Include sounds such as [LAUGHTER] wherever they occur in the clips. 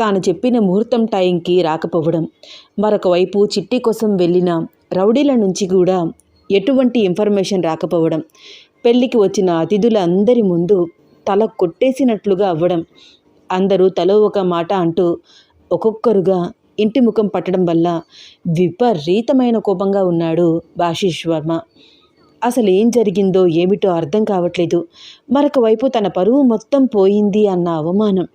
తాను చెప్పిన ముహూర్తం టైంకి రాకపోవడం. మరొక వైపు చిట్టి కోసం వెళ్ళిన రౌడీల నుంచి కూడా ఎటువంటి ఇన్ఫర్మేషన్ రాకపోవడం. పెళ్ళికి వచ్చిన అతిథులందరి ముందు తల కొట్టేసినట్లుగా అవ్వడం. అందరూ తలో ఒక మాట అంటూ ఒక్కొక్కరుగా ఇంటి ముఖం పట్టడం వల్ల విపరీతమైన కోపంగా ఉన్నాడు భాషీష్ వర్మ. అసలు ఏం జరిగిందో ఏమిటో అర్థం కావట్లేదు. మరొక వైపు తన పరువు మొత్తం పోయింది అన్న అవమానం.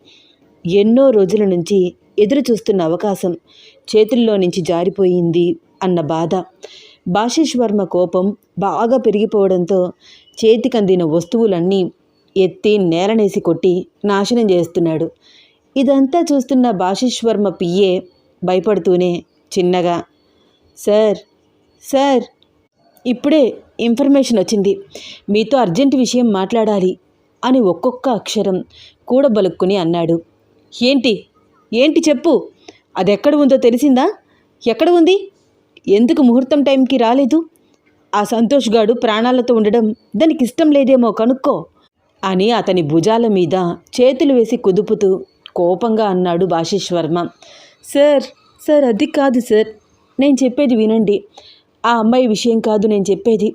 ఎన్నో రోజుల నుంచి ఎదురు చూస్తున్న అవకాశం చేతుల్లో నుంచి జారిపోయింది అన్న బాధ. భాషేష్ వర్మ కోపం బాగా పెరిగిపోవడంతో చేతికందిన వస్తువులన్నీ ఎత్తి నేలనేసి కొట్టి నాశనం చేస్తున్నాడు. ఇదంతా చూస్తున్న భాషేష్ వర్మ పియ్యే భయపడుతూనే చిన్నగా సార్ సార్ ఇప్పుడే ఇన్ఫర్మేషన్ వచ్చింది. మీతో అర్జెంట్ విషయం మాట్లాడాలి అని ఒక్కొక్క అక్షరం కూడబలుక్కుని అన్నాడు. ఏంటి? ఏంటి చెప్పు. అది ఎక్కడ ఉందో తెలిసిందా? ఎక్కడ ఉంది? ఎందుకు ముహూర్తం టైంకి రాలేదు? ఆ సంతోష్ గాడు ప్రాణాలతో ఉండడం దానికి ఇష్టం లేదేమో కనుక్కో అని అతని భుజాల మీద చేతులు వేసి కుదుపుతూ కోపంగా అన్నాడు భాషీష్ వర్మ. సార్ సార్ అది కాదు సార్. నేను చెప్పేది వినండి. ఆ అమ్మాయి విషయం కాదు నేను చెప్పేది.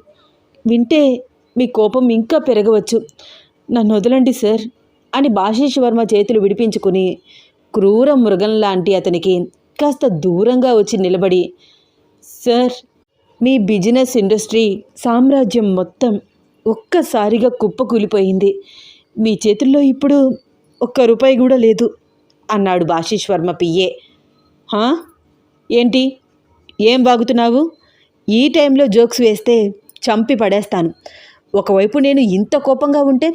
వింటే మీ కోపం ఇంకా పెరగవచ్చు. నన్ను వదలండి సార్. అని భాషీష్ వర్మ చేతులు విడిపించుకుని క్రూర మృగం లాంటి అతనికి కాస్త దూరంగా వచ్చి నిలబడి సార్ మీ బిజినెస్ ఇండస్ట్రీ సామ్రాజ్యం మొత్తం ఒక్కసారిగా కుప్పకూలిపోయింది మీ చేతుల్లో ఇప్పుడు ఒక్క రూపాయి కూడా లేదు అన్నాడు భాషీష్ వర్మ పియ్యే హా? ఏంటి? ఏం బాగుతున్నావు ఈ టైంలో జోక్స్ వేస్తే చంపి పడేస్తాను. ఒకవైపు నేను ఇంత కోపంగా ఉంటే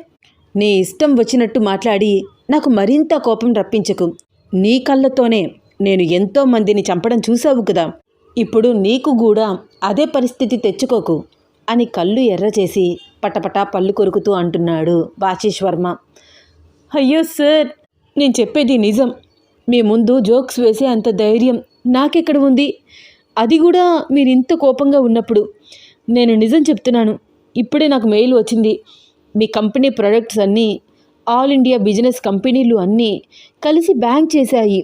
నీ ఇష్టం వచ్చినట్టు మాట్లాడి నాకు మరింత కోపం రప్పించకు. నీ కళ్ళతోనే నేను ఎంతో మందిని చంపడం చూసావు కదా. ఇప్పుడు నీకు కూడా అదే పరిస్థితి తెచ్చుకోకు అని కళ్ళు ఎర్రచేసి పటపటా పళ్ళు కొరుకుతూ అంటున్నాడు వాశీష్ వర్మ. అయ్యో సార్ నేను చెప్పేది నిజం. మీ ముందు జోక్స్ వేసే అంత ధైర్యం నాకెక్కడ ఉంది? అది కూడా మీరు ఇంత కోపంగా ఉన్నప్పుడు. నేను నిజం చెప్తున్నాను. ఇప్పుడే నాకు మెయిల్ వచ్చింది. మీ కంపెనీ ప్రొడక్ట్స్ అన్నీ ఆల్ ఇండియా బిజినెస్ కంపెనీలు అన్నీ కలిసి బ్యాంక్ చేశాయి.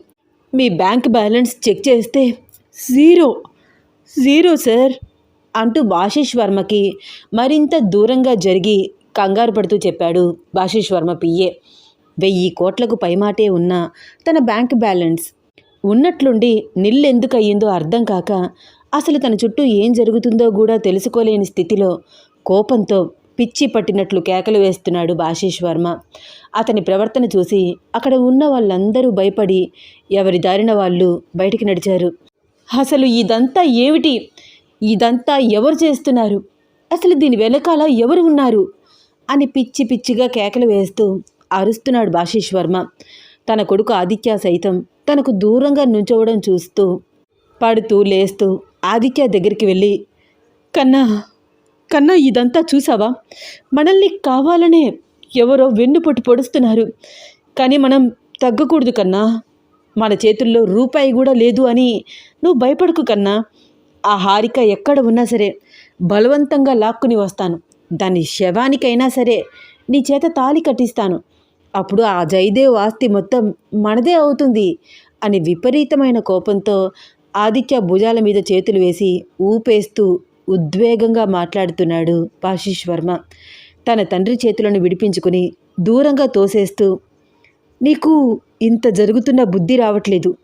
మీ బ్యాంక్ బ్యాలెన్స్ చెక్ చేస్తే జీరో జీరో సార్ అంటూ భాషేష్ వర్మకి మరింత దూరంగా జరిగి కంగారు పడుతూ చెప్పాడు భాషేష్ వర్మ పియ్యే వెయ్యి కోట్లకు పైమాటే ఉన్న తన బ్యాంక్ బ్యాలెన్స్. ఉన్నట్లుండి నిల్లెందుకు అయ్యిందో అర్థం కాక అసలు తన చుట్టూ ఏం జరుగుతుందో కూడా తెలుసుకోలేని స్థితిలో కోపంతో పిచ్చి పట్టినట్లు కేకలు వేస్తున్నాడు భాషీష్ వర్మ. అతని ప్రవర్తన చూసి అక్కడ ఉన్న వాళ్ళందరూ భయపడి ఎవరి దారిన వాళ్ళు బయటికి నడిచారు. అసలు ఇదంతా ఏమిటి? ఇదంతా ఎవరు చేస్తున్నారు? అసలు దీని వెనకాల ఎవరు ఉన్నారు? అని పిచ్చి పిచ్చిగా కేకలు వేస్తూ అరుస్తున్నాడు బాషీష్ వర్మ. తన కొడుకు ఆదిత్య సైతం తనకు దూరంగా నుంచోవడం చూస్తూ పడుతూ లేస్తూ ఆదిత్య దగ్గరికి వెళ్ళి కన్నా కన్నా ఇదంతా చూసావా? మనల్ని కావాలనే ఎవరో వెన్నుపొట్టు పొడుస్తున్నారు. కానీ మనం తగ్గకూడదు కన్నా. మన చేతుల్లో రూపాయి కూడా లేదు అని నువ్వు భయపడకు కన్నా. ఆ హారిక ఎక్కడ ఉన్నా సరే బలవంతంగా లాక్కుని వస్తాను. దాని శవానికైనా సరే నీ చేత తాళి కట్టిస్తాను. అప్పుడు ఆ జయదేవ్ ఆస్తి మొత్తం మనదే అవుతుంది అని విపరీతమైన కోపంతో ఆదిత్య భుజాల మీద చేతులు వేసి ఊపేస్తూ ఉద్వేగంగా మాట్లాడుతున్నాడు భాషీష్ వర్మ. తన తండ్రి చేతులను విడిపించుకుని దూరంగా తోసేస్తూ నీకు ఇంత జరుగుతున్న బుద్ధి రావట్లేదు.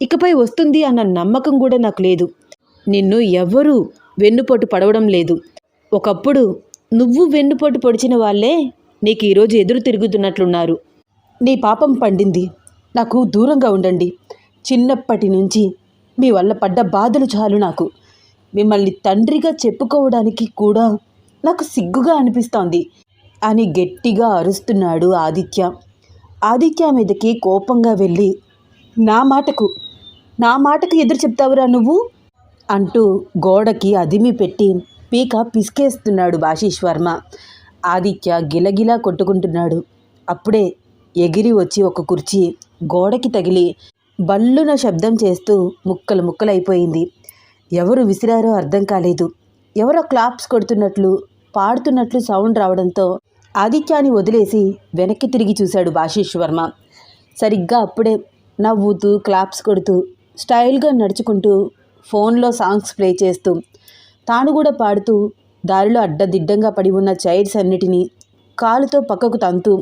ఇకపై వస్తుంది అన్న నమ్మకం కూడా నాకు లేదు. నిన్ను ఎవ్వరూ వెన్నుపోటు పడవడం లేదు. ఒకప్పుడు నువ్వు వెన్నుపోటు పొడిచిన వాళ్ళే నీకు ఈరోజు ఎదురు తిరుగుతున్నట్లున్నారు. నీ పాపం పండింది. నాకు దూరంగా ఉండండి. చిన్నప్పటి నుంచి మీ వల్ల పడ్డ బాధలు చాలు నాకు. మిమ్మల్ని తండ్రిగా చెప్పుకోవడానికి కూడా నాకు సిగ్గుగా అనిపిస్తోంది అని గట్టిగా అరుస్తున్నాడు ఆదిత్య. ఆదిత్య మీదకి కోపంగా వెళ్ళి నా మాటకు నా మాటకు ఎదురు చెప్తావురా నువ్వు? అంటూ గోడకి అదిమి పెట్టి పీక పిసికేస్తున్నాడు భాషీష్ వర్మ ఆదిత్య గిలగిలా కొట్టుకుంటున్నాడు. అప్పుడే ఎగిరి వచ్చి ఒక కుర్చీ గోడకి తగిలి బల్లున శబ్దం చేస్తూ ముక్కలు ముక్కలైపోయింది. ఎవరు విసిరారో అర్థం కాలేదు. ఎవరో క్లాప్స్ కొడుతున్నట్లు పాడుతున్నట్లు సౌండ్ రావడంతో ఆదిత్యాన్ని వదిలేసి వెనక్కి తిరిగి చూశాడు భాషీష్ వర్మ. సరిగ్గా అప్పుడే నవ్వుతూ క్లాప్స్ కొడుతూ స్టైల్గా నడుచుకుంటూ ఫోన్లో సాంగ్స్ ప్లే చేస్తూ తాను కూడా పాడుతూ దారిలో అడ్డదిడ్డంగా పడి ఉన్న చైర్స్ అన్నిటినీ కాలుతో పక్కకు తంతూ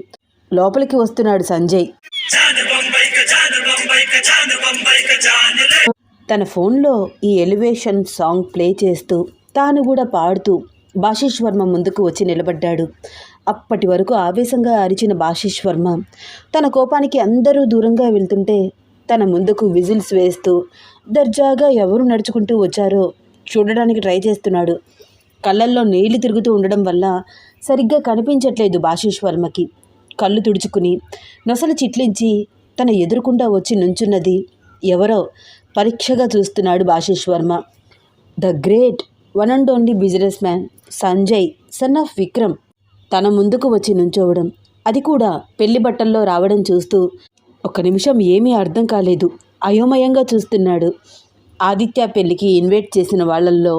లోపలికి వస్తున్నాడు సంజయ్. తన ఫోన్లో ఈ ఎలివేషన్ సాంగ్ ప్లే చేస్తూ తాను కూడా పాడుతూ భాషీష్ వర్మ ముందుకు వచ్చి నిలబడ్డాడు. అప్పటి వరకు ఆవేశంగా అరిచిన భాషీష్ వర్మ తన కోపానికి అందరూ దూరంగా వెళ్తుంటే తన ముందుకు విజిల్స్ వేస్తూ దర్జాగా ఎవరు నడుచుకుంటూ వచ్చారో చూడడానికి ట్రై చేస్తున్నాడు. కళ్ళల్లో నీళ్ళు తిరుగుతూ ఉండడం వల్ల సరిగ్గా కనిపించట్లేదు భాషీష్ వర్మకి. కళ్ళు తుడుచుకుని నొసలు చిట్లించి తన ఎదురుకుండా వచ్చి నుంచున్నది ఎవరో పరీక్షగా చూస్తున్నాడు Bhashish Varma. The great one and only businessman Sanjay son of Vikram తన ముందుకు వచ్చి నుంచోవడం. అది కూడా పెళ్ళి బట్టల్లో రావడం చూస్తూ ఒక నిమిషం ఏమీ అర్థం కాలేదు. అయోమయంగా చూస్తున్నాడు. ఆదిత్య పెళ్ళికి ఇన్వైట్ చేసిన వాళ్ళల్లో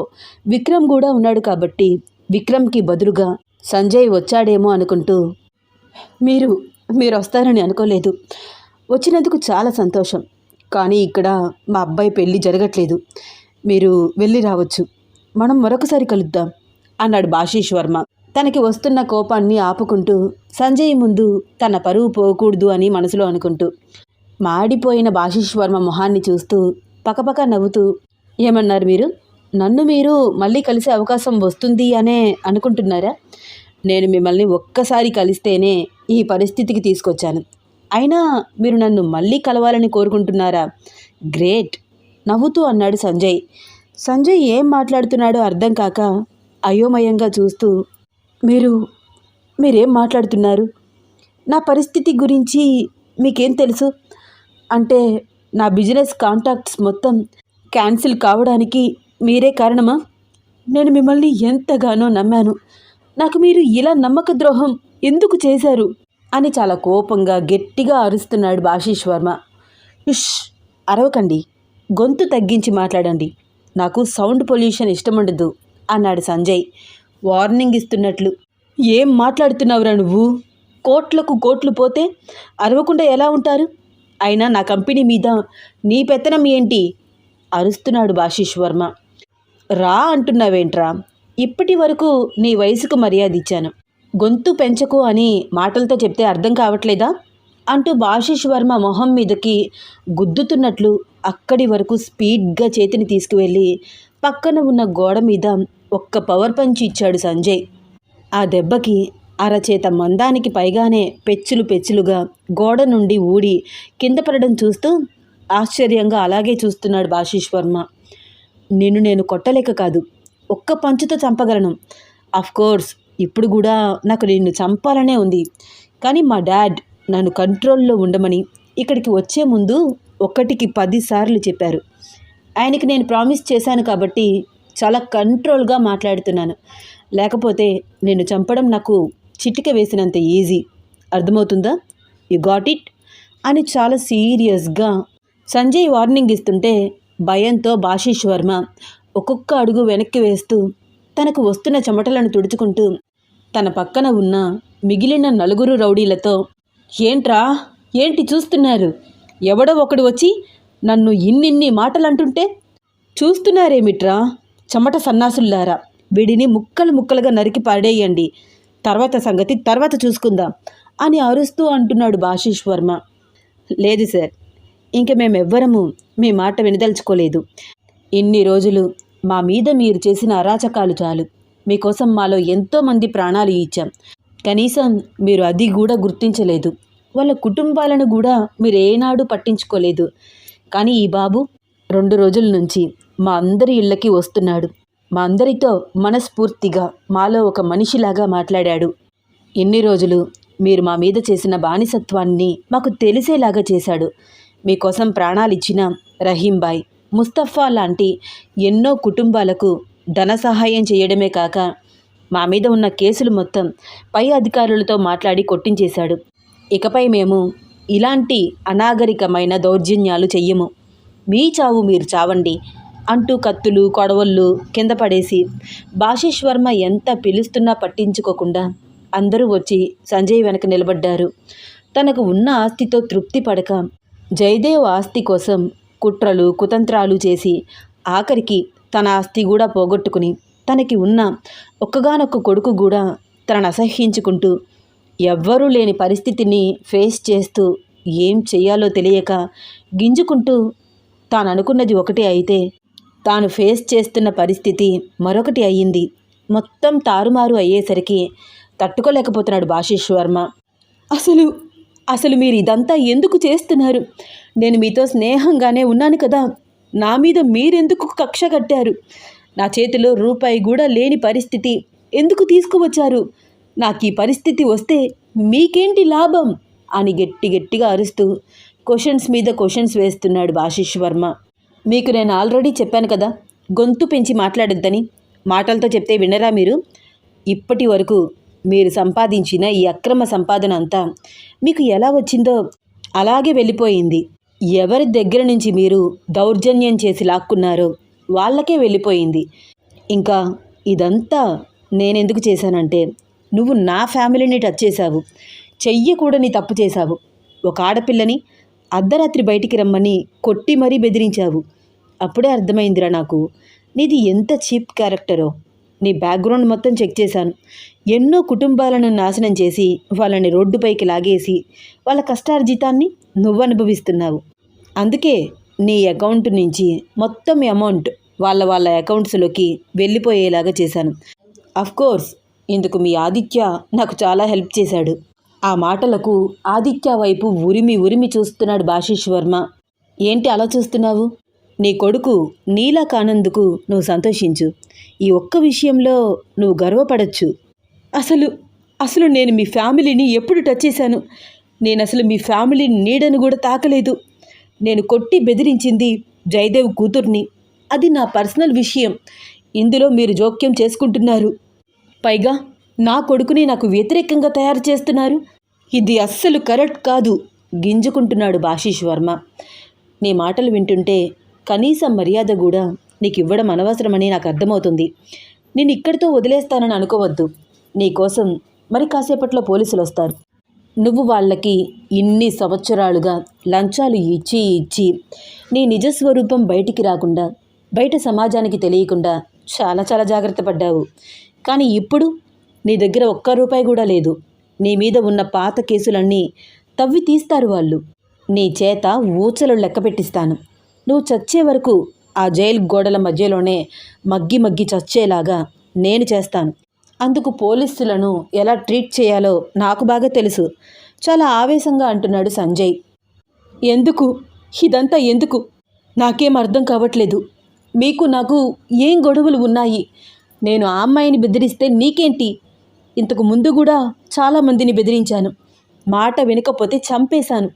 విక్రమ్ కూడా ఉన్నాడు కాబట్టి విక్రమ్కి బదులుగా సంజయ్ వచ్చాడేమో అనుకుంటూ మీరు మీరు వస్తారని అనుకోలేదు. వచ్చినందుకు చాలా సంతోషం. కానీ ఇక్కడ మా అబ్బాయి పెళ్ళి జరగట్లేదు. మీరు వెళ్ళి రావచ్చు. మనం మరొకసారి కలుద్దాం అన్నాడు భాషీష్ వర్మ. తనకి వస్తున్న కోపాన్ని ఆపుకుంటూ సంజయ్ ముందు తన పరువు పోకూడదు అని మనసులో అనుకుంటూ మాడిపోయిన భాషీష్ వర్మ మొహాన్ని చూస్తూ పకపక నవ్వుతూ ఏమన్నారు మీరు? నన్ను మీరు మళ్ళీ కలిసే అవకాశం వస్తుంది అనే అనుకుంటున్నారా? నేను మిమ్మల్ని ఒక్కసారి కలిస్తేనే ఈ పరిస్థితికి తీసుకొచ్చాను. అయినా మీరు నన్ను మళ్ళీ కలవాలని కోరుకుంటున్నారా? గ్రేట్! నవ్వుతూ అన్నాడు సంజయ్. సంజయ్ ఏం మాట్లాడుతున్నాడో అర్థం కాక అయోమయంగా చూస్తూ మీరు మీరేం మాట్లాడుతున్నారు? నా పరిస్థితి గురించి మీకేం తెలుసు? అంటే నా బిజినెస్ కాంటాక్ట్స్ మొత్తం క్యాన్సిల్ కావడానికి మీరే కారణమా? నేను మిమ్మల్ని ఎంతగానో నమ్మాను. నాకు మీరు ఇలా నమ్మక ద్రోహం ఎందుకు చేశారు? అని చాలా కోపంగా గట్టిగా అరుస్తున్నాడు భాషీష్ వర్మ. ఇష్ అరవకండి. గొంతు తగ్గించి మాట్లాడండి. నాకు సౌండ్ పొల్యూషన్ ఇష్టముండదు అన్నాడు సంజయ్. వార్నింగ్ ఇస్తున్నట్లు. ఏం మాట్లాడుతున్నావురా నువ్వు? కోట్లకు కోట్లు పోతే అరవకుండా ఎలా ఉంటారు? అయినా నా కంపెనీ మీద నీ పెత్తనం ఏంటి? అరుస్తున్నాడు భాషీష్ వర్మ. రా అంటున్నావేంట్రా? ఇప్పటి వరకు నీ వయసుకు మర్యాద ఇచ్చాను. గొంతు పెంచకు అని మాటలతో చెప్తే అర్థం కావట్లేదా? అంటూ బాషిష్ వర్మ మొహం మీదకి గుద్దుతున్నట్లు అక్కడి వరకు స్పీడ్గా చేతిని తీసుకువెళ్ళి పక్కన ఉన్న గోడ మీద ఒక్క పవర్ పంచ్ ఇచ్చాడు సంజయ్. ఆ దెబ్బకి అరచేత మందానికి పైగానే పెచ్చులు పెచ్చులుగా గోడ నుండి ఊడి కింద పడడం చూస్తూ ఆశ్చర్యంగా అలాగే చూస్తున్నాడు బాషిష్ వర్మ. నిన్ను నేను కొట్టలేక కాదు ఒక్క పంచుతో చంపగలను. కోర్స్ ఇప్పుడు కూడా నాకు నిన్ను చంపాలనే ఉంది. కానీ మా డాడ్ నన్ను కంట్రోల్లో ఉండమని ఇక్కడికి వచ్చే ముందు ఒకటికి పదిసార్లు చెప్పారు. ఆయనకి నేను ప్రామిస్ చేశాను కాబట్టి చాలా కంట్రోల్గా మాట్లాడుతున్నాను. లేకపోతే నేను చంపడం నాకు చిటిక వేసినంత ఈజీ. అర్థమవుతుందా? You got it? అని చాలా సీరియస్గా సంజయ్ వార్నింగ్ ఇస్తుంటే భయంతో భాషీష్ వర్మ ఒక్కొక్క అడుగు వెనక్కి వేస్తూ తనకు వస్తున్న చెమటలను తుడుచుకుంటూ తన పక్కన ఉన్న మిగిలిన నలుగురు రౌడీలతో ఏంట్రా? ఏంటి చూస్తున్నారు? ఎవడో ఒకడు వచ్చి నన్ను ఇన్నిన్ని మాటలు అంటుంటే చూస్తున్నారేమిట్రా? చెమట సన్నాసుల్లారా. వీడిని ముక్కలు ముక్కలుగా నరికి పడేయండి. తర్వాత సంగతి తర్వాత చూసుకుందాం అని అరుస్తూ అంటున్నాడు భాషీష్ వర్మ. లేదు సార్. ఇంక మేమెవ్వరము మీ మాట వినదలుచుకోలేదు. ఇన్ని రోజులు మా మీద మీరు చేసిన అరాచకాలు చాలు. మీకోసం మాలో ఎంతోమంది ప్రాణాలు ఇచ్చాం. కనీసం మీరు అది కూడా గుర్తించలేదు. వాళ్ళ కుటుంబాలను కూడా మీరు ఏనాడు పట్టించుకోలేదు. కానీ ఈ బాబు రెండు రోజుల నుంచి మా అందరి ఇళ్ళకి వస్తున్నాడు. మా అందరితో మనస్ఫూర్తిగా మాలో ఒక మనిషిలాగా మాట్లాడాడు. ఎన్ని రోజులు మీరు మా మీద చేసిన బానిసత్వాన్ని మాకు తెలిసేలాగా చేశాడు. మీకోసం ప్రాణాలిచ్చిన రహీంబాయ్ ముస్తఫా లాంటి ఎన్నో కుటుంబాలకు ధన సహాయం చేయడమే కాక మా మీద ఉన్న కేసులు మొత్తం పై అధికారులతో మాట్లాడి కొట్టించేశాడు. ఇకపై మేము ఇలాంటి అనాగరికమైన దౌర్జన్యాలు చెయ్యము. మీ చావు మీరు చావండి అంటూ కత్తులు కొడవళ్ళు కింద పడేసి భాషిష్ వర్మ ఎంత పిలుస్తున్నా పట్టించుకోకుండా అందరూ వచ్చి సంజయ్ వెనక నిలబడ్డారు. తనకు ఉన్న ఆస్తితో తృప్తి పడక జయదేవ్ ఆస్తి కోసం కుట్రలు కుతంత్రాలు చేసి ఆఖరికి తన ఆస్తి కూడా పోగొట్టుకుని తనకి ఉన్న ఒక్కగానొక్క కొడుకు కూడా తనను అసహ్యించుకుంటూ ఎవ్వరూ లేని పరిస్థితిని ఫేస్ చేస్తూ ఏం చెయ్యాలో తెలియక గింజుకుంటూ తాను అనుకున్నది ఒకటి అయితే తాను ఫేస్ చేస్తున్న పరిస్థితి మరొకటి అయ్యింది. మొత్తం తారుమారు అయ్యేసరికి తట్టుకోలేకపోతున్నాడు భాషిష్ వర్మ. అసలు అసలు మీరు ఇదంతా ఎందుకు చేస్తున్నారు? నేను మీతో స్నేహంగానే ఉన్నాను కదా. నా మీద మీరెందుకు కక్ష కట్టారు? నా చేతిలో రూపాయి కూడా లేని పరిస్థితి. ఎందుకు తీసుకువచ్చారు? నాకు ఈ పరిస్థితి వస్తే మీకేంటి లాభం? అని గట్టి గట్టిగా అరుస్తూ క్వశ్చన్స్ మీద క్వశ్చన్స్ వేస్తున్నాడు భాషిష్ వర్మ. మీకు నేను ఆల్రెడీ చెప్పాను కదా గొంతు పెంచి మాట్లాడొద్దని. మాటలతో చెప్తే వినరా మీరు? ఇప్పటి వరకు మీరు సంపాదించిన ఈ అక్రమ సంపాదన అంతా మీకు ఎలా వచ్చిందో అలాగే వెళ్ళిపోయింది. ఎవరి దగ్గర నుంచి మీరు దౌర్జన్యం చేసి లాక్కున్నారో వాళ్ళకే వెళ్ళిపోయింది. ఇంకా ఇదంతా నేనెందుకు చేశానంటే నువ్వు నా ఫ్యామిలీని టచ్ చేశావు. చెయ్యకూడని తప్పు చేశావు. ఒక ఆడపిల్లని అర్ధరాత్రి బయటికి రమ్మని కొట్టి మరీ బెదిరించావు. అప్పుడే అర్థమైందిరా నాకు. నీది ఎంత చీప్ క్యారెక్టరో. నీ బ్యాక్గ్రౌండ్ మొత్తం చెక్ చేశాను. ఎన్నో కుటుంబాలను నాశనం చేసి వాళ్ళని రోడ్డుపైకి లాగేసి వాళ్ళ కష్టార్జితాన్ని నువ్వు అనుభవిస్తున్నావు. అందుకే నీ అకౌంట్ నుంచి మొత్తం అమౌంట్ వాళ్ళ వాళ్ళ అకౌంట్స్లోకి వెళ్ళిపోయేలాగా చేశాను. కోర్స్ ఇందుకు మీ ఆదిత్య నాకు చాలా హెల్ప్ చేశాడు. ఆ మాటలకు ఆదిత్య వైపు ఉరిమి ఉరిమి చూస్తున్నాడు భాషిష్ వర్మ. ఏంటి అలా చూస్తున్నావు? నీ కొడుకు నీలా కానందుకు నువ్వు సంతోషించు. ఈ ఒక్క విషయంలో నువ్వు గర్వపడచ్చు. అసలు అసలు నేను మీ ఫ్యామిలీని ఎప్పుడు టచ్ చేశాను? నేను అసలు మీ ఫ్యామిలీ నీడను కూడా తాకలేదు. నేను కొట్టి బెదిరించింది జయదేవ్ కూతుర్ని. అది నా పర్సనల్ విషయం. ఇందులో మీరు జోక్యం చేసుకుంటున్నారు. పైగా నా కొడుకుని నాకు వ్యతిరేకంగా తయారు చేస్తున్నారు. ఇది అస్సలు కరెక్ట్ కాదు గింజుకుంటున్నాడు భాషీష్ వర్మ. నీ మాటలు వింటుంటే కనీసం మర్యాద కూడా నీకు ఇవ్వడం అనవసరమని నాకు అర్థమవుతుంది నేను ఇక్కడితో వదిలేస్తానని అనుకోవద్దు. నీకోసం మరి కాసేపట్లో పోలీసులు వస్తారు నువ్వు వాళ్ళకి ఇన్ని సంవత్సరాలుగా లంచాలు ఇచ్చి ఇచ్చి నీ నిజస్వరూపం బయటికి రాకుండా బయట సమాజానికి తెలియకుండా చాలా చాలా జాగ్రత్త పడ్డావు. కానీ ఇప్పుడు నీ దగ్గర ఒక్క రూపాయి కూడా లేదు. నీ మీద ఉన్న పాత కేసులన్నీ తవ్వి తీస్తారు వాళ్ళు. నీ చేత ఊచలు లెక్క పెట్టిస్తాను నువ్వు చచ్చే వరకు ఆ జైలు గోడల మధ్యలోనే మగ్గి మగ్గి చచ్చేలాగా నేను చేస్తాను. అందుకు పోలీసులను ఎలా ట్రీట్ చేయాలో నాకు బాగా తెలుసు. చాలా ఆవేశంగా అంటున్నాడు సంజయ్. ఎందుకు? ఇదంతా ఎందుకు? నాకేం అర్థం కావట్లేదు. మీకు నాకు ఏం గొడవలు ఉన్నాయి? నేను ఆ అమ్మాయిని బెదిరిస్తే నీకేంటి? ఇంతకు ముందు కూడా చాలామందిని బెదిరించాను. మాట వినకపోతే చంపేశాను.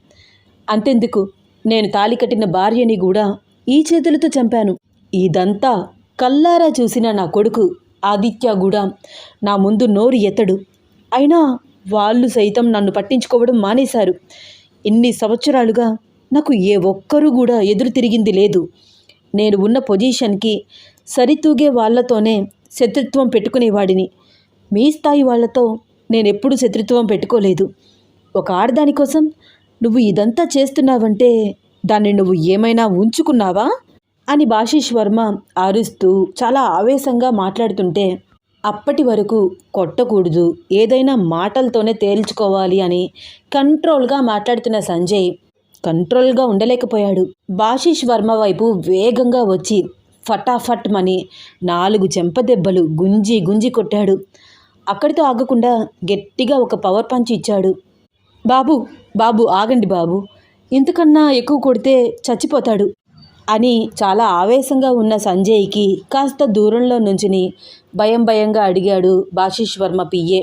అంతెందుకు? నేను తాలి కట్టిన భార్యని కూడా ఈ చేతులతో చంపాను. ఇదంతా కల్లారా చూసిన నా కొడుకు ఆదిత్య కూడా నా ముందు నోరు ఎత్తడు. అయినా వాళ్ళు సైతం నన్ను పట్టించుకోవడం మానేశారు. ఇన్ని సంవత్సరాలుగా నాకు ఏ ఒక్కరూ కూడా ఎదురు తిరిగింది లేదు. నేను ఉన్న పొజిషన్కి సరితూగే వాళ్ళతోనే శత్రుత్వం పెట్టుకునేవాడిని. మీ స్థాయి వాళ్ళతో నేను ఎప్పుడూ శత్రుత్వం పెట్టుకోలేదు. ఒక ఆడదాని కోసం నువ్వు ఇదంతా చేస్తున్నావంటే దాన్ని నువ్వు ఏమైనా ఉంచుకున్నావా? అని బాషీష్ వర్మ అరుస్తూ చాలా ఆవేశంగా మాట్లాడుతుంటే అప్పటి వరకు కొట్టకూడదు ఏదైనా మాటలతోనే తేల్చుకోవాలి అని కంట్రోల్గా మాట్లాడుతున్న సంజయ్ కంట్రోల్గా ఉండలేకపోయాడు. బాషీష్ వర్మ వైపు వేగంగా వచ్చి ఫటాఫట్ మని నాలుగు చెంపదెబ్బలు గుంజి గుంజి కొట్టాడు. అక్కడితో ఆగకుండా గట్టిగా ఒక పవర్ పంచ్ ఇచ్చాడు. బాబు బాబు ఆగండి బాబు. ఇంతకన్నా ఎక్కువ కొడితే చచ్చిపోతాడు అని చాలా ఆవేశంగా ఉన్న సంజయ్కి కాస్త దూరంలో నుంచుని భయం భయంగా అడిగాడు బాషీష్ వర్మ పియ్యే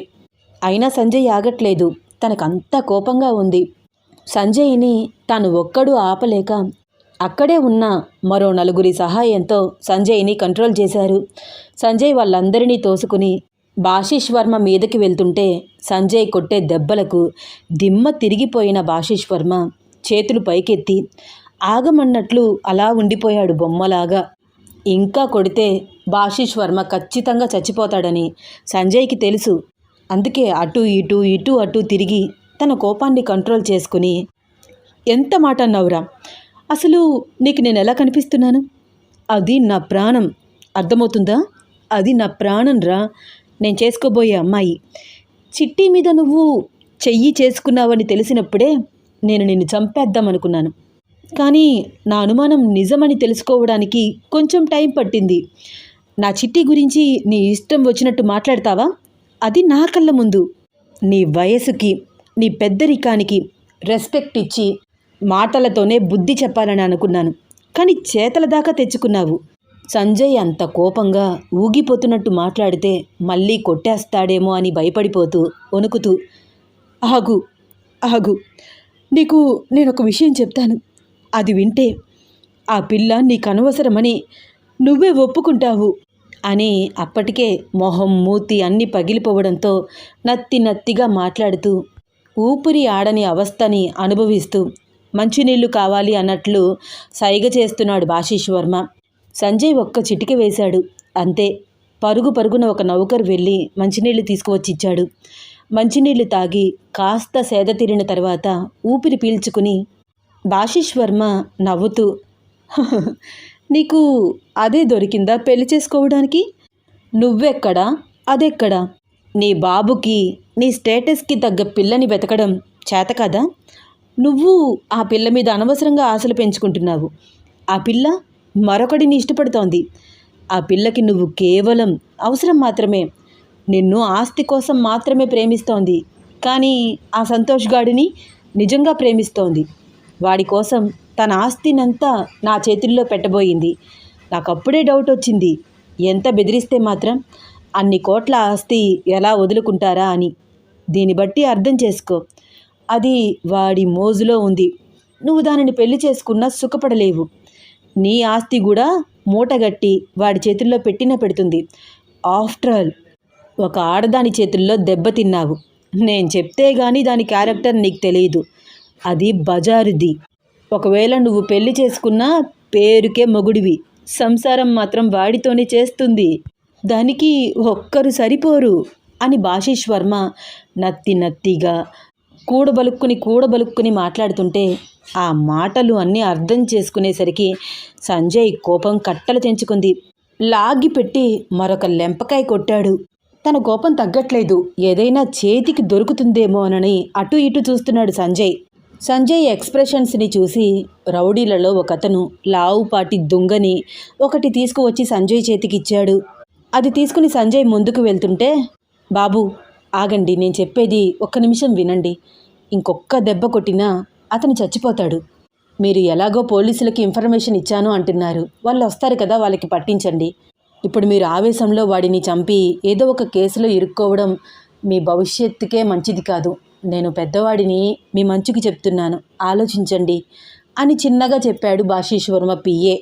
అయినా సంజయ్ ఆగట్లేదు. తనకంత కోపంగా ఉంది. సంజయ్ని తాను ఒక్కడు ఆపలేక అక్కడే ఉన్న మరో నలుగురి సహాయంతో సంజయ్ని కంట్రోల్ చేశారు. సంజయ్ వాళ్ళందరినీ తోసుకుని భాషిష్ వర్మ మీదకి వెళ్తుంటే సంజయ్ కొట్టే దెబ్బలకు దిమ్మ తిరిగిపోయిన భాషిష్ వర్మ చేతులు పైకెత్తి ఆగమన్నట్లు అలా ఉండిపోయాడు బొమ్మలాగా. ఇంకా కొడితే భాషిష్ వర్మ ఖచ్చితంగా చచ్చిపోతాడని సంజయ్కి తెలుసు. అందుకే అటు ఇటు ఇటు అటు తిరిగి తన కోపాన్ని కంట్రోల్ చేసుకుని ఎంత మాట అన్నావురా? అసలు నీకు నేను ఎలా కనిపిస్తున్నాను? అది నా ప్రాణం. అర్థమవుతుందా? అది నా ప్రాణం రా నేను చేసుకోబోయే అమ్మాయి. చిట్టి మీద నువ్వు చెయ్యి చేసుకున్నావని తెలిసినప్పుడే నేను నిన్ను చంపేద్దామనుకున్నాను కానీ నా అనుమానం నిజమని తెలుసుకోవడానికి కొంచెం టైం పట్టింది. నా చిట్టి గురించి నీ ఇష్టం వచ్చినట్టు మాట్లాడతావా? అది నా కళ్ళ ముందు. నీ వయసుకి నీ పెద్దరికానికి రెస్పెక్ట్ ఇచ్చి మాటలతోనే బుద్ధి చెప్పాలని అనుకున్నాను. కానీ చేతల దాకా తెచ్చుకున్నావు. సంజయ్ అంత కోపంగా ఊగిపోతున్నట్టు మాట్లాడితే మళ్ళీ కొట్టేస్తాడేమో అని భయపడిపోతూ వణుకుతూ ఆగు ఆగు నీకు నేను ఒక విషయం చెప్తాను. అది వింటే ఆ పిల్ల నీకు అనవసరమని నువ్వే ఒప్పుకుంటావు అని అప్పటికే మొహం మూతి అన్నీ పగిలిపోవడంతో నత్తి నత్తిగా మాట్లాడుతూ ఊపిరి ఆడని అవస్థని అనుభవిస్తూ మంచినీళ్ళు కావాలి అన్నట్లు సైగ చేస్తున్నాడు బాషీష్ వర్మ. సంజయ్ ఒక్క చిటిక వేశాడు. అంతే. పరుగు పరుగున ఒక నౌకరు వెళ్ళి మంచినీళ్ళు తీసుకువచ్చిచ్చాడు మంచినీళ్ళు తాగి కాస్త సేద తీరిన తర్వాత ఊపిరి పీల్చుకుని బాషిష్ వర్మ నవ్వుతూ [LAUGHS] నీకు అదే దొరికిందా పెళ్ళి చేసుకోవడానికి? నువ్వెక్కడా? అదెక్కడా? నీ బాబుకి నీ స్టేటస్కి తగ్గ పిల్లని వెతకడం చేత కదా? నువ్వు ఆ పిల్ల మీద అనవసరంగా ఆశలు పెంచుకుంటున్నావు. ఆ పిల్ల మరొకడిని ఇష్టపడుతోంది. ఆ పిల్లకి నువ్వు కేవలం అవసరం మాత్రమే. నిన్ను ఆస్తి కోసం మాత్రమే ప్రేమిస్తోంది. కానీ ఆ సంతోష్ గాడిని నిజంగా ప్రేమిస్తోంది. వాడి కోసం తన ఆస్తినంతా నా చేతుల్లో పెట్టబోయింది. నాకు అప్పుడే డౌట్ వచ్చింది. ఎంత బెదిరిస్తే మాత్రం అన్ని కోట్ల ఆస్తి ఎలా వదులుకుంటారా అని. దీన్ని బట్టి అర్థం చేసుకో. అది వాడి మోజులో ఉంది. నువ్వు దానిని పెళ్ళి చేసుకున్నా సుఖపడలేవు. నీ ఆస్తి కూడా మూటగట్టి వాడి చేతుల్లో పెట్టిన పెడుతుంది. ఆఫ్టర్ ఆల్ ఒక ఆడదాని చేతుల్లో దెబ్బతిన్నావు నేను చెప్తే గానీ దాని క్యారెక్టర్ నీకు తెలియదు. అది బజారుది. ఒకవేళ నువ్వు పెళ్ళి చేసుకున్నా పేరుకే మొగుడివి. సంసారం మాత్రం వాడితోనే చేస్తుంది. దానికి ఒక్కరు సరిపోరు అని భాషీష్ వర్మ నత్తి నత్తిగా కూడబలుక్కుని కూడబలుక్కుని మాట్లాడుతుంటే ఆ మాటలు అన్నీ అర్థం చేసుకునేసరికి సంజయ్ కోపం కట్టలు తెంచుకుంది. లాగిపెట్టి మరొక లెంపకాయ కొట్టాడు. తన కోపం తగ్గట్లేదు. ఏదైనా చేతికి దొరుకుతుందేమో అని అటు ఇటు చూస్తున్నాడు సంజయ్. సంజయ్ ఎక్స్ప్రెషన్స్ని చూసి రౌడీలలో ఒకతను లావుపాటి దుంగని ఒకటి తీసుకువచ్చి సంజయ్ చేతికిచ్చాడు. అది తీసుకుని సంజయ్ ముందుకు వెళ్తుంటే బాబు ఆగండి. నేను చెప్పేది ఒక్క నిమిషం వినండి. ఇంకొక్క దెబ్బ కొట్టినా అతను చచ్చిపోతాడు. మీరు ఎలాగో పోలీసులకి ఇన్ఫర్మేషన్ ఇచ్చాను అంటున్నారు. వాళ్ళు వస్తారు కదా వాళ్ళకి పట్టించండి. ఇప్పుడు మీరు ఆవేశంలో వాడిని చంపి ఏదో ఒక కేసులో ఇరుక్కోవడం మీ భవిష్యత్తుకే మంచిది కాదు. నేను పెద్దవాడిని మీ మంచుకి చెప్తున్నాను. ఆలోచించండి అని చిన్నగా చెప్పాడు భాషీశ్వర్మ పిఏ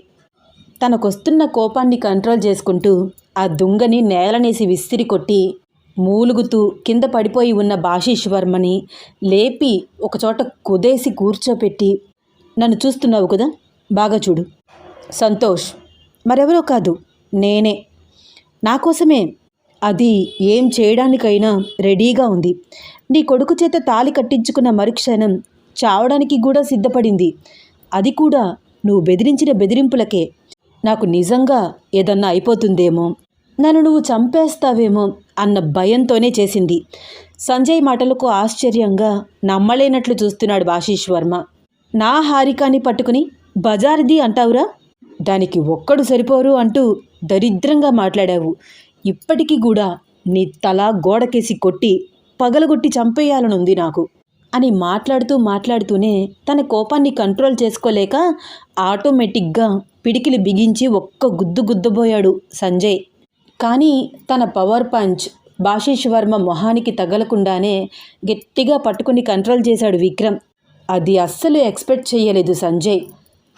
తనకొస్తున్న కోపాన్ని కంట్రోల్ చేసుకుంటూ ఆ దుంగని నేలనేసి విసిరి కొట్టి మూలుగుతూ కింద పడిపోయి ఉన్న బాషీశ్వర్మని లేపి ఒకచోట కుదేసి కూర్చోపెట్టి నన్ను చూస్తున్నావు కదా? బాగా చూడు. సంతోష్ మరెవరో కాదు నేనే. నా కోసమే. అది ఏం చేయడానికైనా రెడీగా ఉంది. నీ కొడుకు చేత తాలి కట్టించుకున్న మరుక్షణం చావడానికి కూడా సిద్ధపడింది. అది కూడా నువ్వు బెదిరించిన బెదిరింపులకే. నాకు నిజంగా ఏదన్నా అయిపోతుందేమో. నన్ను నువ్వు చంపేస్తావేమో అన్న భయంతోనే చేసింది. సంజయ్ మాటలకు ఆశ్చర్యంగా నమ్మలేనట్లు చూస్తున్నాడు ఆశీష్ వర్మ. నా హారికాని పట్టుకుని బజార్ది అంటావురా? దానికి ఒక్కడు సరిపోరు అంటూ దరిద్రంగా మాట్లాడావు. ఇప్పటికీ కూడా నీ తల గోడకేసి కొట్టి పగలగొట్టి చంపేయాలనుంది నాకు. అని మాట్లాడుతూ మాట్లాడుతూనే తన కోపాన్ని కంట్రోల్ చేసుకోలేక ఆటోమేటిక్గా పిడికిలి బిగించి ఒక్క గుద్దు గుద్దబోయాడు సంజయ్. కానీ తన పవర్ పంచ్ బాషీష్ వర్మ మొహానికి తగలకుండానే గట్టిగా పట్టుకుని కంట్రోల్ చేశాడు విక్రమ్. అది అస్సలు ఎక్స్పెక్ట్ చేయలేదు సంజయ్.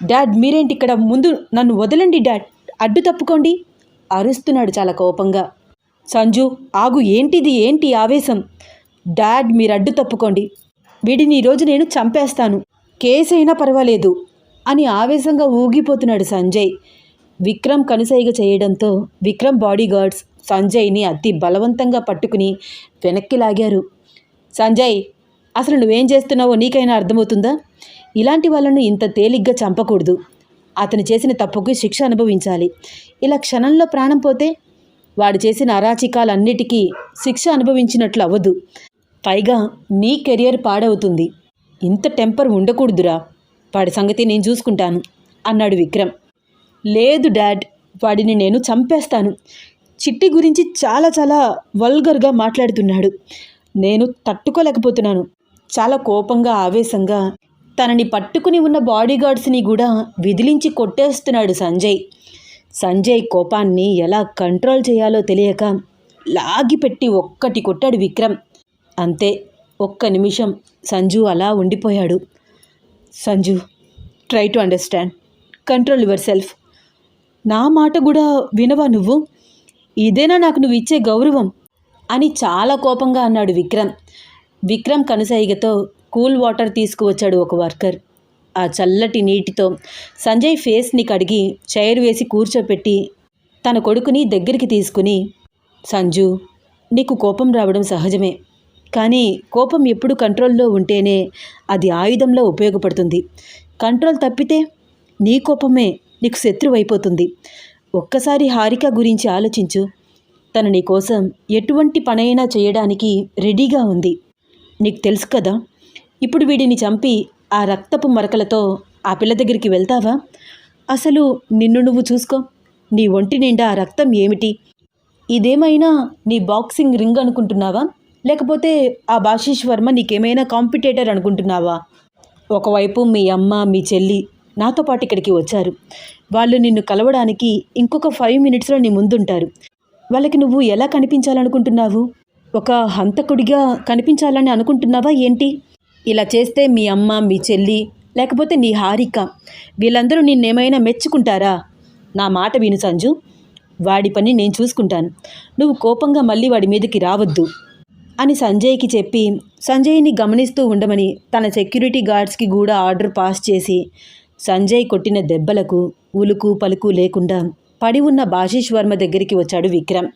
డాడ్ మీరేంటి ఇక్కడ ముందు నన్ను వదలండి డాడ్. అడ్డు తప్పుకోండి. అరుస్తున్నాడు చాలా కోపంగా. సంజు ఆగు ఏంటిది ఏంటి ఆవేశం? డాడ్ మీరు అడ్డు తప్పుకోండి. వీడిని ఈరోజు నేను చంపేస్తాను. కేసైనా అయినా పర్వాలేదు అని ఆవేశంగా ఊగిపోతున్నాడు సంజయ్. విక్రమ్ కనుసైగ చేయడంతో విక్రమ్ బాడీగార్డ్స్ సంజయ్ని అతి బలవంతంగా పట్టుకుని వెనక్కి లాగారు. సంజయ్ అసలు నువ్వేం చేస్తున్నావో నీకైనా అర్థమవుతుందా? ఇలాంటి వాళ్ళను ఇంత తేలిగ్గా చంపకూడదు. అతను చేసిన తప్పుకి శిక్ష అనుభవించాలి. ఇలా క్షణంలో ప్రాణం పోతే వాడు చేసిన అరాచకాలన్నిటికీ శిక్ష అనుభవించినట్లు అవ్వదు. పైగా నీ కెరియర్ పాడవుతుంది. ఇంత టెంపర్ ఉండకూడదురా. వాడి సంగతి నేను చూసుకుంటాను అన్నాడు విక్రమ్. లేదు డాడ్. వాడిని నేను చంపేస్తాను. చిట్టి గురించి చాలా చాలా వల్గర్గా మాట్లాడుతున్నాడు. నేను తట్టుకోలేకపోతున్నాను. చాలా కోపంగా ఆవేశంగా తనని పట్టుకుని ఉన్న బాడీగార్డ్స్ని కూడా విదిలించి కొట్టేస్తున్నాడు సంజయ్. సంజయ్ కోపాన్ని ఎలా కంట్రోల్ చేయాలో తెలియక లాగిపెట్టి ఒక్కటి కొట్టాడు విక్రమ్. అంతే ఒక్క నిమిషం సంజు అలా ఉండిపోయాడు. Sanju try to understand control your yourself మాట కూడా వినవా నువ్వు? ఇదేనా నాకు నువ్వు ఇచ్చే గౌరవం? అని చాలా కోపంగా అన్నాడు విక్రమ్. విక్రమ్ కనుసైగతో కూల్ వాటర్ తీసుకువచ్చాడు ఒక వర్కర్. ఆ చల్లటి నీటితో సంజయ్ ఫేస్ని కడిగి చైర్ వేసి కూర్చోపెట్టి తన కొడుకుని దగ్గరికి తీసుకుని సంజు నీకు కోపం రావడం సహజమే. కానీ కోపం ఎప్పుడు కంట్రోల్లో ఉంటేనే అది ఆయుధంలో ఉపయోగపడుతుంది. కంట్రోల్ తప్పితే నీ కోపమే నీకు శత్రువైపోతుంది. ఒక్కసారి హారిక గురించి ఆలోచించు. తను నీ కోసం ఎటువంటి పనైనా చేయడానికి రెడీగా ఉంది. నీకు తెలుసు కదా ఇప్పుడు వీడిని చంపి ఆ రక్తపు మరకలతో ఆ పిల్ల దగ్గరికి వెళ్తావా? అసలు నిన్ను నువ్వు చూసుకో. నీ ఒంటి నిండా ఆ రక్తం ఏమిటి? ఇదేమైనా నీ బాక్సింగ్ రింగ్ అనుకుంటున్నావా? లేకపోతే ఆ భాషీష్ వర్మ నీకేమైనా కాంపిటేటర్ అనుకుంటున్నావా? ఒకవైపు మీ అమ్మ మీ చెల్లి నాతో పాటు ఇక్కడికి వచ్చారు. వాళ్ళు నిన్ను కలవడానికి ఇంకొక ఫైవ్ మినిట్స్లో నీ ముందుంటారు. వాళ్ళకి నువ్వు ఎలా కనిపించాలనుకుంటున్నావు? ఒక హంతకుడిగా కనిపించాలని అనుకుంటున్నావా ఏంటి? ఇలా చేస్తే మీ అమ్మ మీ చెల్లి లేకపోతే నీ హారిక వీళ్ళందరూ నిన్నేమైనా మెచ్చుకుంటారా? నా మాట విను సంజు. వాడి పని నేను చూసుకుంటాను. నువ్వు కోపంగా మళ్ళీ వాడి మీదకి రావద్దు అని సంజయ్కి చెప్పి సంజయ్ని గమనిస్తూ ఉండమని తన సెక్యూరిటీ గార్డ్స్కి కూడా ఆర్డర్ పాస్ చేసి సంజయ్ కొట్టిన దెబ్బలకు ఉలుకు పలుకు లేకుండా పడి ఉన్న బాషీష్ వర్మ దగ్గరికి వచ్చాడు విక్రమ్.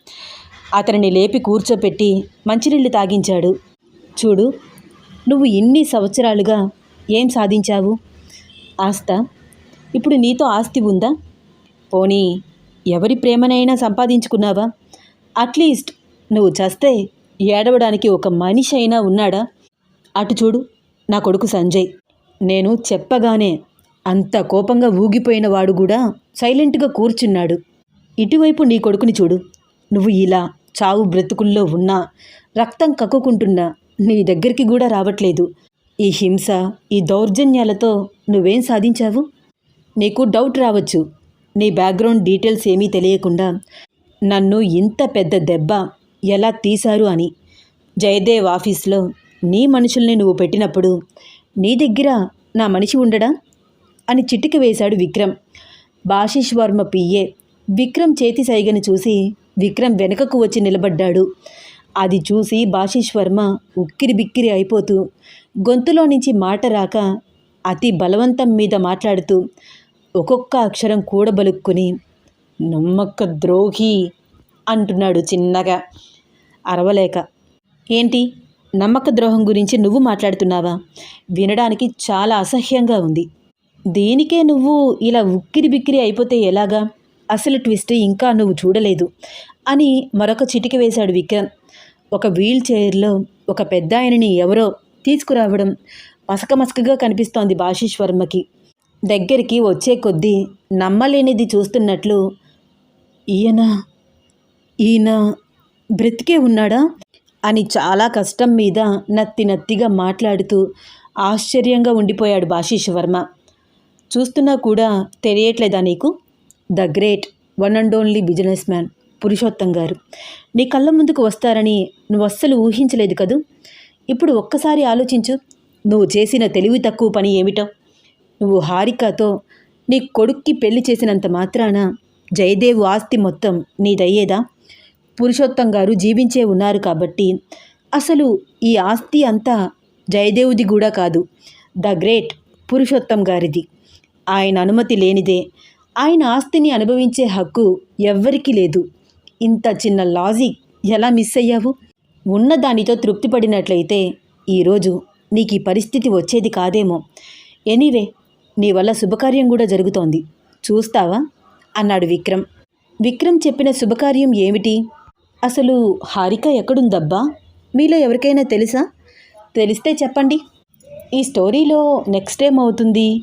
అతనిని లేపి కూర్చోపెట్టి మంచినీళ్ళు తాగించాడు. చూడు నువ్వు ఇన్ని సంవత్సరాలుగా ఏం సాధించావు? ఆస్త ఇప్పుడు నీతో ఆస్తి ఉందా? పోనీ ఎవరి ప్రేమనైనా సంపాదించుకున్నావా? అట్లీస్ట్ నువ్వు చస్తే ఏడవడానికి ఒక మనిషి అయినా ఉన్నాడా? అటు చూడు నా కొడుకు సంజయ్. నేను చెప్పగానే అంత కోపంగా ఊగిపోయిన వాడు కూడా సైలెంట్గా కూర్చున్నాడు. ఇటువైపు నీ కొడుకుని చూడు. నువ్వు ఇలా చావు బ్రతుకుల్లో ఉన్నా రక్తం కక్కుకుంటున్నా నీ దగ్గరికి కూడా రావట్లేదు. ఈ హింస ఈ దౌర్జన్యాలతో నువ్వేం సాధించావు? నీకు డౌట్ రావచ్చు. నీ బ్యాక్గ్రౌండ్ డీటెయిల్స్ ఏమీ తెలియకుండా నన్ను ఇంత పెద్ద దెబ్బ ఎలా తీశారు అని. జయదేవ్ ఆఫీస్లో నీ మనుషుల్ని నువ్వు పెట్టినప్పుడు నీ దగ్గర నా మనిషి ఉండడా? అని చిటికి వేశాడు విక్రమ్. బాషిష్ వర్మ పియ్యే విక్రమ్ చేతి సైగను చూసి విక్రమ్ వెనుకకు వచ్చి నిలబడ్డాడు. అది చూసి బాషిష్ వర్మ ఉక్కిరి బిక్కిరి అయిపోతూ గొంతులో నుంచి మాట రాక అతి బలవంతం మీద మాట్లాడుతూ ఒక్కొక్క అక్షరం కూడబలుక్కుని నమ్మక్క ద్రోహి అంటున్నాడు చిన్నగా. అరవలేక ఏంటి? నమ్మక ద్రోహం గురించి నువ్వు మాట్లాడుతున్నావా? వినడానికి చాలా అసహ్యంగా ఉంది. దీనికే నువ్వు ఇలా ఉక్కిరి బిక్కిరి అయిపోతే ఎలాగా? అసలు ట్విస్ట్ ఇంకా నువ్వు చూడలేదు అని మరొక చిటిక వేశాడు విక్రమ్. ఒక వీల్ చైర్లో ఒక పెద్ద ఆయనని ఎవరో తీసుకురావడం మసకమసకగా కనిపిస్తోంది భాషీష్ వర్మకి. దగ్గరికి వచ్చే కొద్దీ నమ్మలేనిది చూస్తున్నట్లు ఈయన ఈయన బ్రతికే ఉన్నాడా? అని చాలా కష్టం మీద నత్తి నత్తిగా మాట్లాడుతూ ఆశ్చర్యంగా ఉండిపోయాడు భాషీష్ వర్మ. చూస్తున్నా కూడా తెలియట్లేదా నీకు? The great one and only businessman Purushottam garu. నీ కళ్ళ ముందుకు వస్తారని నువ్వు అస్సలు ఊహించలేదు కదూ? ఇప్పుడు ఒక్కసారి ఆలోచించు నువ్వు చేసిన తెలివి తక్కువ పని ఏమిటో? నువ్వు హారికతో నీ కొడుక్కి పెళ్ళి చేసినంత మాత్రాన జయదేవ్ ఆస్తి మొత్తం నీదయ్యేదా? పురుషోత్తం గారు జీవించే ఉన్నారు కాబట్టి అసలు ఈ ఆస్తి అంతా జయదేవుది కూడా కాదు. ద గ్రేట్ పురుషోత్తం గారిది. ఆయన అనుమతి లేనిదే. ఆయన ఆస్తిని అనుభవించే హక్కు ఎవ్వరికీ లేదు. ఇంత చిన్న లాజిక్ ఎలా మిస్ అయ్యావు? ఉన్న దానితో తృప్తిపడినట్లయితే ఈరోజు నీకు ఈ పరిస్థితి వచ్చేది కాదేమో. ఎనీవే నీ వల్ల శుభకార్యం కూడా జరుగుతోంది. చూస్తావా? అన్నాడు విక్రమ్. విక్రమ్ చెప్పిన శుభకార్యం ఏమిటి? అసలు హారిక ఎక్కడుందబ్బా? మీలో ఎవరికైనా తెలుసా? తెలిస్తే చెప్పండి. ఈ స్టోరీలో నెక్స్ట్ ఏమవుతుంది?